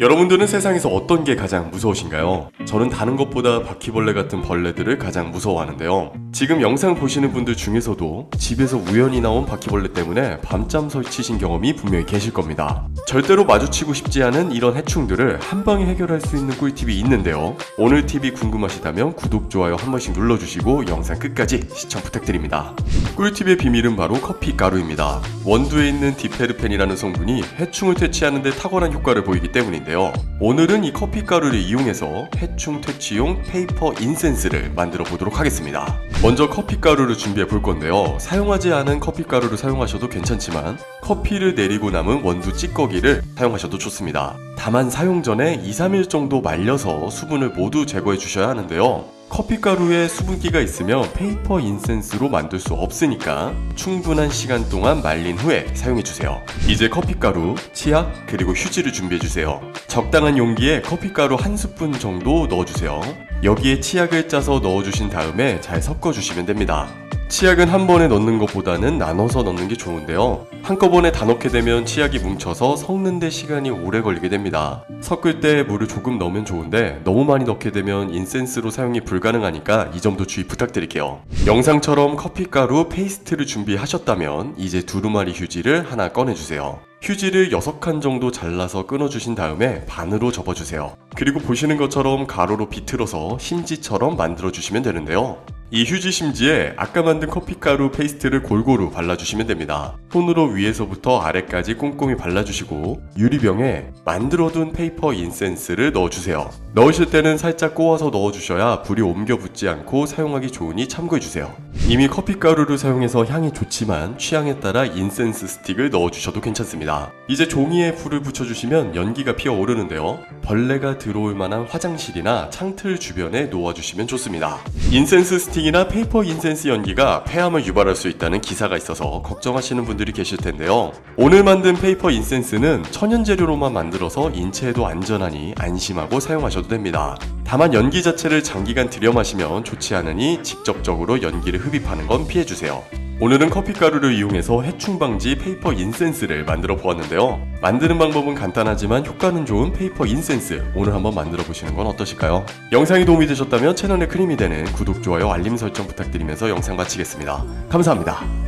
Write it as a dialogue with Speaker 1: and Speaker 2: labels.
Speaker 1: 여러분들은 세상에서 어떤 게 가장 무서우신가요? 저는 다른 것보다 바퀴벌레 같은 벌레들을 가장 무서워하는데요. 지금 영상 보시는 분들 중에서도 집에서 우연히 나온 바퀴벌레 때문에 밤잠 설치신 경험이 분명히 계실 겁니다. 절대로 마주치고 싶지 않은 이런 해충들을 한 방에 해결할 수 있는 꿀팁이 있는데요. 오늘 팁이 궁금하시다면 구독, 좋아요 한 번씩 눌러주시고 영상 끝까지 시청 부탁드립니다. 꿀팁의 비밀은 바로 커피 가루입니다. 원두에 있는 디페르펜이라는 성분이 해충을 퇴치하는 데 탁월한 효과를 보이기 때문인데 요. 오늘은 이 커피 가루를 이용해서 해충 퇴치용 페이퍼 인센스를 만들어 보도록 하겠습니다. 먼저 커피 가루를 준비해 볼 건데요. 사용하지 않은 커피 가루를 사용하셔도 괜찮지만 커피를 내리고 남은 원두 찌꺼기를 사용하셔도 좋습니다. 다만 사용 전에 2, 3일 정도 말려서 수분을 모두 제거해 주셔야 하는데요. 커피 가루에 수분기가 있으면 페이퍼 인센스로 만들 수 없으니까 충분한 시간 동안 말린 후에 사용해 주세요. 이제 커피 가루, 치약, 그리고 휴지를 준비해 주세요. 적당한 용기에 커피 가루 한 스푼 정도 넣어 주세요. 여기에 치약을 짜서 넣어 주신 다음에 잘 섞어 주시면 됩니다. 치약은 한 번에 넣는 것보다는 나눠서 넣는 게 좋은데요. 한꺼번에 다 넣게 되면 치약이 뭉쳐서 섞는데 시간이 오래 걸리게 됩니다. 섞을 때 물을 조금 넣으면 좋은데 너무 많이 넣게 되면 인센스로 사용이 불가능하니까 이 점도 주의 부탁드릴게요. 영상처럼 커피가루 페이스트를 준비하셨다면 이제 두루마리 휴지를 하나 꺼내주세요. 휴지를 6칸 정도 잘라서 끊어주신 다음에 반으로 접어주세요. 그리고 보시는 것처럼 가로로 비틀어서 심지처럼 만들어주시면 되는데요. 이 휴지 심지에 아까 만든 커피가루 페이스트를 골고루 발라주시면 됩니다. 손으로 위에서부터 아래까지 꼼꼼히 발라주시고 유리병에 만들어둔 페이퍼 인센스를 넣어주세요. 넣으실 때는 살짝 꼬아서 넣어주셔야 불이 옮겨 붙지 않고 사용하기 좋으니 참고해주세요. 이미 커피가루를 사용해서 향이 좋지만 취향에 따라 인센스 스틱을 넣어주셔도 괜찮습니다. 이제 종이에 불을 붙여주시면 연기가 피어오르는데요. 벌레가 들어올 만한 화장실이나 창틀 주변에 놓아주시면 좋습니다. 인센스 스틱 이나 페이퍼 인센스 연기가 폐암을 유발할 수 있다는 기사가 있어서 걱정하시는 분들이 계실 텐데요. 오늘 만든 페이퍼 인센스는 천연 재료로만 만들어서 인체에도 안전하니 안심하고 사용하셔도 됩니다. 다만 연기 자체를 장기간 들여 마시면 좋지 않으니 직접적으로 연기를 흡입하는 건 피해주세요. 오늘은 커피가루를 이용해서 해충 방지 페이퍼 인센스를 만들어 보았는데요. 만드는 방법은 간단하지만 효과는 좋은 페이퍼 인센스 오늘 한번 만들어 보시는 건 어떠실까요? 영상이 도움이 되셨다면 채널에 큰 힘이 되는 구독, 좋아요, 알림 설정 부탁드리면서 영상 마치겠습니다. 감사합니다.